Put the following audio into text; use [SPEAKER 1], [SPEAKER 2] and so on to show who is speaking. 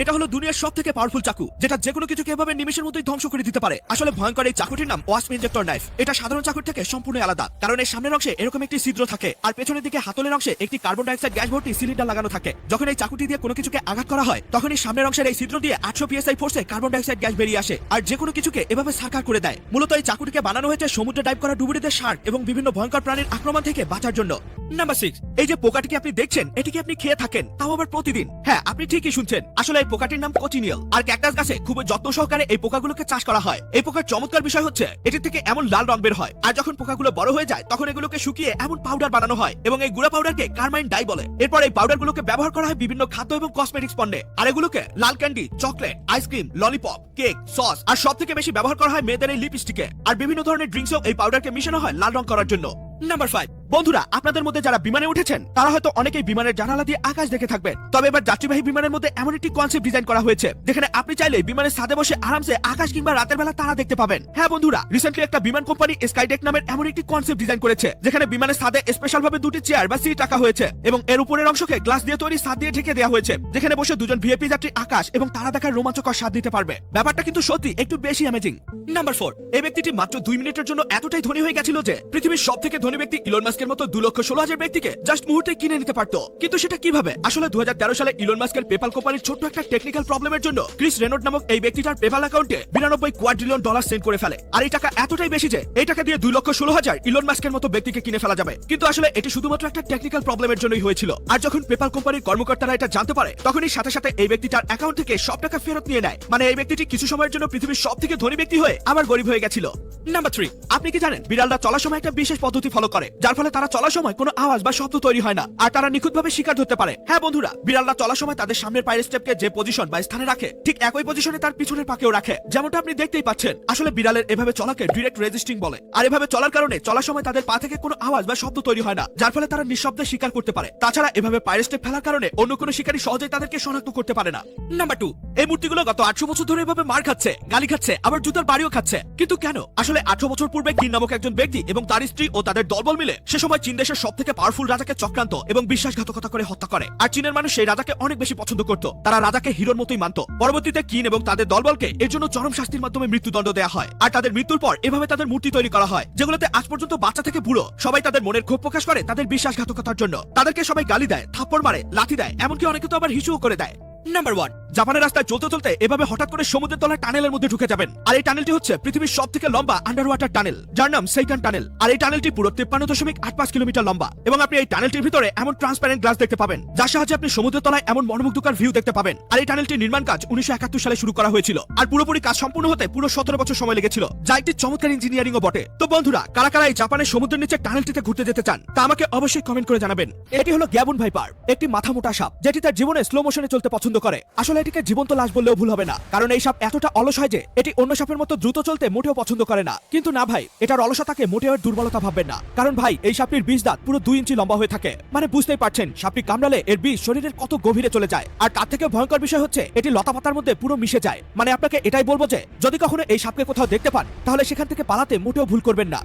[SPEAKER 1] এটা হলো দুনিয়ার সব থেকে পাওয়ারফুল চাকু, যেটা যে কোনো কিছুকে এভাবে নিমেষের মধ্যেই ধ্বংস করে দিতে পারে। আসলে ভয়ঙ্কর এই চাকুটির নাম ওয়াসপ ইনজেক্টর নাইফ এটা সাধারণ চাকুর থেকে সম্পূর্ণ আলাদা, কারণ এর সামনের অংশে এরকম একটি ছিদ্র থাকে, আর পেছনের দিকে হাতলের অংশে একটি কার্বন ডাইঅক্সাইড গ্যাস ভর্তি সিলিন্ডার লাগানো থাকে। যখন এই চাকুটি দিয়ে কোনো কিছুকে আঘাত করা হয়, তখন এই সামনের অংশের এই ছিদ্র দিয়ে আটশো পিএসআই ফোর্সে কার্বন ডাইঅক্সাইড গ্যাস বেরিয়ে আসে, আর যে কোনো কিছুকে এভাবে সার্কার করে দেয়। মূলত এই চাকুটিকে বানানো হয়েছে সমুদ্রে ডাইভ করা ডুবুরিদের শার্ক এবং বিভিন্ন ভয়ঙ্কর প্রাণীর আক্রমণ থেকে বাঁচার জন্য। নাম্বার সিক্স এই যে পোকাটিকে আপনি দেখছেন? এটিকে আপনি খেয়ে থাকেন? তাও আবার প্রতিদিন। হ্যাঁ আপনি ঠিকই শুনছেন। আসলে এই পোকাটির নাম কোচিনিয়াল। আর ক্যাকটাস গাছে খুব যত্ন সহকারে এই পোকাগুলোকে চাষ করা হয়। এই পোকার চমৎকার বিষয় হচ্ছে, এটি থেকে এমন লাল রং বের হয়। আর যখন পোকাগুলো বড় হয়ে যায়, তখন এগুলোকে শুকিয়ে এমন পাউডার বানানো হয় এবং এই গুঁড়া পাউডারকে কার্মাইন ডাই বলে। এরপর এই পাউডারগুলোকে ব্যবহার করা হয় বিভিন্ন খাদ্য এবং কসমেটিক্স পণ্যে। আর এগুলোকে লাল candy chocolate ice cream lollipop cake sauce আর সব থেকে বেশি ব্যবহার করা হয় মেয়েদের এই লিপস্টিকে আর বিভিন্ন ধরনের ড্রিঙ্কসও এই পাউডারকে মিশানো হয় লাল রং করার জন্য। নাম্বার ফাইভ বন্ধুরা, আপনাদের মধ্যে যারা বিমানে উঠেছেন, তারা হয়তো অনেকেই বিমানের জানালা দিয়ে আকাশ দেখে থাকবেন। তবে এবার যাত্রীবাহী বিমানের মধ্যে এমন একটি কনসেপ্ট ডিজাইন করা হয়েছে, যেখানে আপনি চাইলে বিমানের ছাদে বসে আরামসে আকাশ কিংবা রাতের বেলা তারা দেখতে পাবেন। হ্যাঁ বন্ধুরা রিসেন্টলি একটা বিমান কোম্পানি স্কাইডেক নামের এমন একটি কনসেপ্ট ডিজাইন করেছে, যেখানে বিমানের ছাদে স্পেশাল ভাবে দুটি চেয়ার বা সিট রাখা হয়েছে এবং এর উপরের অংশকে গ্লাস দিয়ে তৈরি ছাদ দিয়ে ঢেকে দেওয়া হয়েছে, যেখানে বসে দুজন ভিআইপি যাত্রী আকাশ এবং তারা দেখার রোমাঞ্চকর স্বাদ দিতে পারবে। ব্যাপারটা কিন্তু সত্যি একটু বেশি অ্যামেজিং নাম্বার ফোর এই ব্যক্তিটি মাত্র দুই মিনিটের জন্য এতটাই ধনী হয়ে গেছিল যে পৃথিবীর সব থেকে ধনী ব্যক্তি ইলন মাস্কের মতো দু লক্ষ ষোলো হাজার ব্যক্তিকে জাস্ট মুহূর্তে কিনে নিতে পারত। কিন্তু সেটা কীভাবে? আসলে দু সালে ইলন মাস্কের পেপাল কোম্পানির ছোট্ট একটা টেকনিক্যাল প্রবলেমের জন্য ক্রিস রেনোট নামক এই ব্যক্তিটার পেপাল অ্যাকাউন্টে বিরানব্বই কোয়াড্রিলিয়ন ডলার সেন্ড করে ফেলে। আর এই টাকা এতটাই বেশি যে এই টাকা দিয়ে দুই লক্ষ ষোলো হাজার ইলন মাস্কের মতো ব্যক্তিকে কিনে ফেলা যাবে। কিন্তু আসলে এটি শুধুমাত্র একটা টেকনিক্যাল প্রবলেমের জন্যই হয়েছিল। আর যখন পেপাল কোম্পানির কর্মকর্তারা এটা জানতে পারে, তখনই সাথে সাথে এই ব্যক্তিটার অ্যাকাউন্ট থেকে সব টাকা ফেরত নিয়ে নেয়। মানে এই ব্যক্তিটি কিছু সময়ের জন্য পৃথিবীর সব থেকে ধনী ব্যক্তি হয়ে আবার গরিব হয়ে গেছিল। নাম্বার থ্রি আপনি কি জানেন? বিড়ালরা চলার সময় একটা বিশেষ পদ্ধতি ফলো করে, যার ফলে তারা চলার সময় কোনো আওয়াজ বা শব্দ তৈরি হয় না। আর তারা নিখুঁতভাবে শিকার ধরতে পারে। হ্যাঁ বন্ধুরা, বিড়ালরা চলার সময় তাদের সামনের পায়ের স্টেপকে যে পজিশন বা স্থানে রাখে, ঠিক একই পজিশনে তার পিছনের পাকেও রাখে। যেমনটা আপনি দেখতেই পাচ্ছেন, আসলে বিড়ালের এভাবে চলাকে ডিরেক্ট রেজিস্টিং বলে। আর এভাবে চলার কারণে চলার সময় তাদের পা থেকে কোনো আওয়াজ বা শব্দ তৈরি হয় না, যার ফলে তারা নিঃশব্দে শিকার করতে পারে। তাছাড়া এভাবে পায়ের স্টেপ ফেলার কারণে অন্য কোনো শিকারী সহজেই তাদেরকে শনাক্ত করতে পারে না। নাম্বার টু এই মূর্তিগুলো গত আটশো বছর ধরে এভাবে মার খাচ্ছে, গালি খাচ্ছে, আবার জুতার বাড়িও খাচ্ছে। কিন্তু কেন? আসলে আঠারো বছর পূর্বে কিন নামক একজন ব্যক্তি এবং তার স্ত্রী ও তাদের দলবল মিলে সে সময় চীন দেশের সব থেকে পাওয়ারফুল রাজাকে চক্রান্ত এবং বিশ্বাসঘাতকতা করে হত্যা করে। আর চীনের মানুষ সেই রাজাকে অনেক বেশি পছন্দ করত। তারা রাজাকে হিরোর মতোই মানত। পরবর্তীতে কিন এবং তাদের দলবলকে এর জন্য চরম শাস্তির মাধ্যমে মৃত্যুদণ্ড দেওয়া হয়। আর তাদের মৃত্যুর পর এভাবে তাদের মূর্তি তৈরি করা হয়, যেগুলোতে আজ পর্যন্ত বাচ্চা থেকে বুড়ো সবাই তাদের মনের ক্ষোভ প্রকাশ করে তাদের বিশ্বাসঘাতকতার জন্য। তাদেরকে সবাই গালি দেয়, থাপ্পড় মারে, লাথি দেয়, এমনকি অনেকে তো আবার হিসুও করে দেয়। নাম্বার ওয়ান জাপানের রাস্তায় চলতে চলতে এভাবে হঠাৎ করে সমুদ্রের তলায় টানেলের মধ্যে ঢুকে যাবেন। আর এই টানেলটি হচ্ছে পৃথিবীর সব থেকে লম্বা আন্ডার ওয়াটার টানেল, যার নাম সেইটান টানেল আর এই টানেলটি পুরো তিপ্পান্ন দশমিক আট পাঁচ কিলোমিটার লম্বা এবং আপনি এই টানেলটির ভিতরে এমন ট্রান্সপারেন্ট গ্লাস দেখতে পাবেন, যার সাহায্যে আপনি সমুদ্রের তলায় এমন মনোমুগ্ধকর ভিউ দেখতে পাবেন। আর এই টানেলটির নির্মাণ কাজ উনিশশো একাত্তর সালে শুরু করা হয়েছিল। আর পুরোপুরি কাজ সম্পূর্ণ হতে পুরো সতেরো বছর সময় লেগেছিল, যা একটি চমৎকার ইঞ্জিনিয়ারিং ও বটে। তো বন্ধুরা, কারা কারা এই জাপানের সমুদ্রের নিচে টানেলটিতে ঘুরতে যেতে চান, তা আমাকে অবশ্যই কমেন্ট করে জানাবেন। এটি হলো গ্যাবন ভাইপার একটি মাথা মোটা সাপ, যেটি তার জীবনে স্লো মোশনে চলতে পছন্দ করে। আসলে এটিকে জীবন্ত লাশ বললেও ভুল হবে না। কারণ এই সাপ এতটা অলস হয় যে এটি অন্য সাপের মতো দ্রুত চলতে মোটেও পছন্দ করে না। কিন্তু না ভাই, এটার অলসতাকে মোটেও দুর্বলতা ভাববেন না। কারণ ভাই, এই সাপটির বিষ দাঁত পুরো দুই ইঞ্চি লম্বা হয়ে থাকে। মানে বুঝতেই পারছেন, সাপটি কামড়ালে এর বিষ শরীরের কত গভীরে চলে যায়। আর তার থেকে ভয়ঙ্কর বিষয় হচ্ছে, এটি লতাপাতার মধ্যে পুরো মিশে যায়। মানে আপনাকে এটাই বলব যে, যদি কখনো এই সাপকে কোথাও দেখতে পান, তাহলে সেখান থেকে পালাতে মোটেও ভুল করবেন না